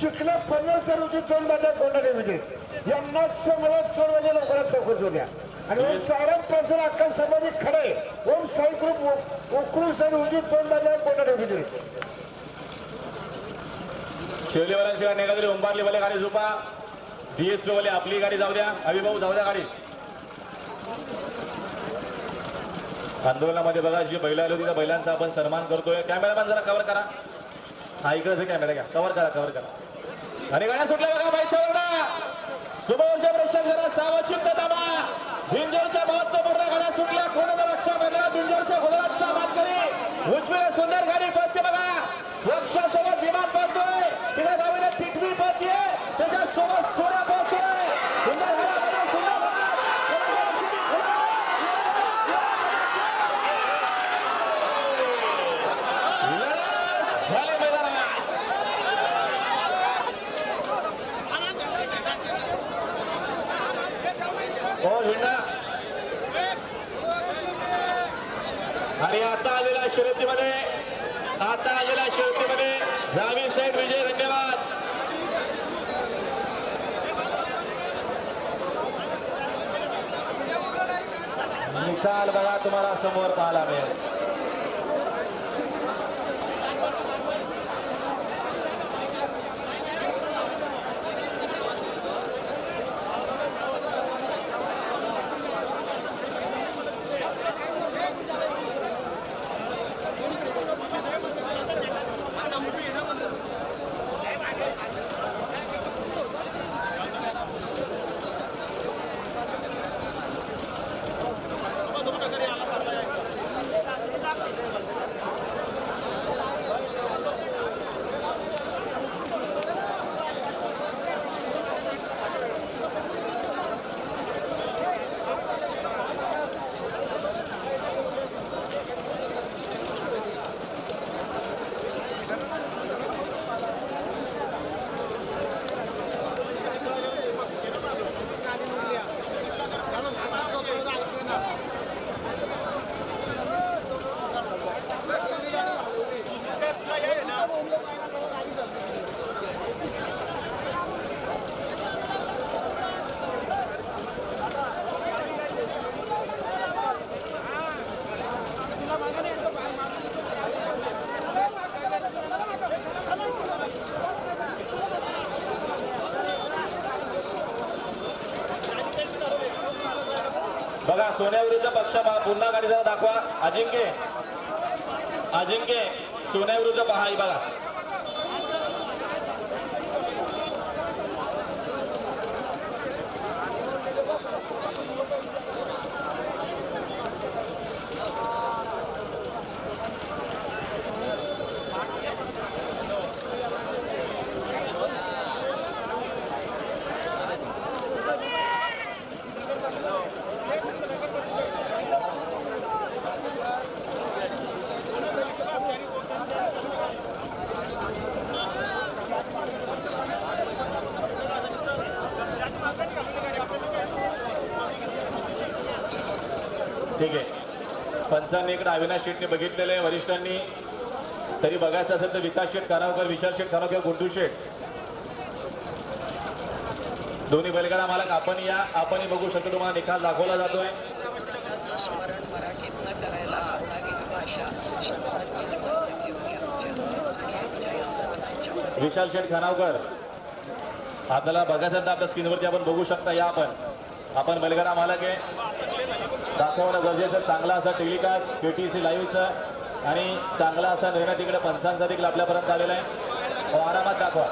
चिखला पन्नास हजार रुपये चोन बाजार म्हणजे या मागच्या मला दोन म्हणजे लवकरात लवकर होत्या आणि ओम सारंगपासून अक्कल समाधी खडे ओम साई ग्रुप उकळू सर उजी दोन बाजार कोणाकडे म्हणजे. शिवाय शिवलेवाल्यांशिवाय निघालेली उंबारलीवाले गाडी झोपा. डीएसपी वाले आपली गाडी जाऊ द्या. अभिभाऊ जाऊ द्या गाडी. आंदोलनामध्ये बघा जी बैल आली होती त्या बैलांचा आपण सन्मान करतोय. कॅमेरामॅन जरा कव्हर करा. हा इकडे कॅमेरा घ्या. कव्हर करा कव्हर करा. आणि गाड्या सुटल्या बघा बैठवडा सुबहच्या प्रेक्षक जरा सावचित दाबा भिंजोरच्या महत्त्वपूर्ण गाड्या सुटल्या कोणाचा लक्ष वेगळा भिंजोरच्या गुजरातचा मातकरी उजवीला सुंदर आणि आता आलेल्या शर्यतीमध्ये आता आलेल्या शर्यतीमध्ये जावी साहेब विजय धन्यवाद. निकाल बघा तुम्हाला समोर पाहायला मिळेल. बघा सोन्याविरुद्ध पक्ष पुन्हा गाडी जरा दाखवा. अजिंक्य. अजिंक्य. सोन्याविरुद्ध पहा बघा. ठीक आहे. पंचांनी इकडे अविनाश शेटने बघितलेलं आहे वरिष्ठांनी. तरी बघायचं असेल तर विकास शेठ खानावकर विशाल शेठ खानावकर गुड्डू शेठ दोन्ही बैलगाडा मालक आपण या आपणही बघू शकतो तुम्हाला निकाल दाखवला जातोय. विशाल शेठ खानावकर आपल्याला बघायचं तर आपल्या स्क्रीनवरती आपण बघू शकता या आपण. आपण बैलगाडा मालक आहे. दाखवणं गरजेचं चांगला असा टेलिकास्ट सी लाईव्हचं आणि चांगला असा निर्णय तिकडे पंचांचा देखील आपल्यापर्यंत आलेला आहे. हो, आरामात दाखवा.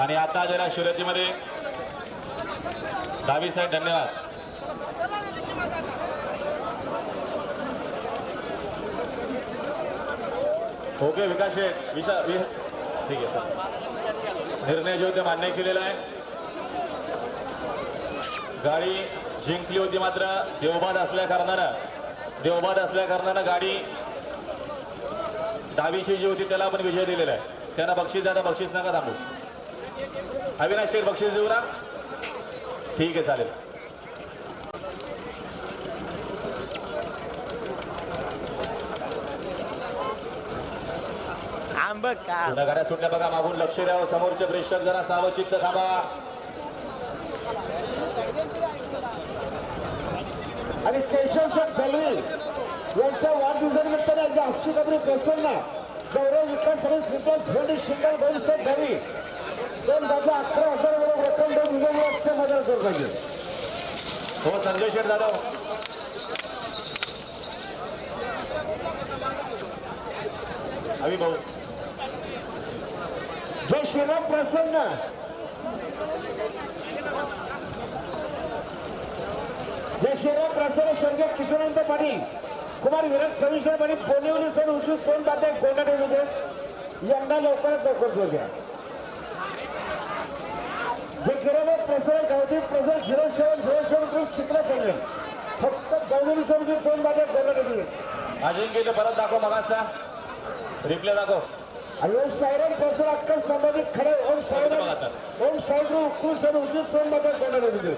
आणि आता जरा शर्यतीमध्ये दहावी साहेब धन्यवाद. ओके विकास शेठ विशा वि ठीक आहे. निर्णय जो ते मान्य केलेला आहे. गाडी जिंकली होती मात्र देवबाद असल्या कारणानं देवबाद असल्या कारणानं गाडी दहावीची जी होती त्याला आपण विजय दिलेला आहे. त्यांना बक्षीस द्या बक्षीस नका थांबू. अविनाश शेठ बक्षीस देऊ ना? ठीक आहे चालेल. पुन्हा गाड्या सुटल्या बघा मागून लक्ष द्यावं समोरचे प्रेक्षक जरा सावचित्त थांबा. आणि केशवशेठ दलवी यांच्या वाढदिवसानिमित्ताने आज हस्ती कबरी प्रसन्न गौरव विकास आणि श्रीपाद फेंडी शिंगल भविष्य दलवी. दोन बाजू अकरा हजार वरून रक्कम देऊन विजयी असते मदत करू पाहिजे. हो संजय शेठ जाधव अभि भाऊ. जय श्रीराम प्रसन्न. जय श्रीराम प्रसन्न स्वर्गीय किशोरांत पाटील कुमार विराज कमिशनर आणि पोनिवली सर उजून कोण बाटे होते यंदा लवकरच लवकर जोड्या जे गिरवत प्रसन्न गावठी प्रसन्न zero seven zero seven group शिकलं पाहिजे फक्त गौरी सर उजून कोण बाटे अजून गेले परत दाखव मगाचा. रिप्ले दाखव. आणि ओम साईराम प्रसन्न अक्कल संबंधित खरे ओम बघा साईराम आता. ओम साईराम उकू सर उजून कोण बाटे कोंडाडेमध्ये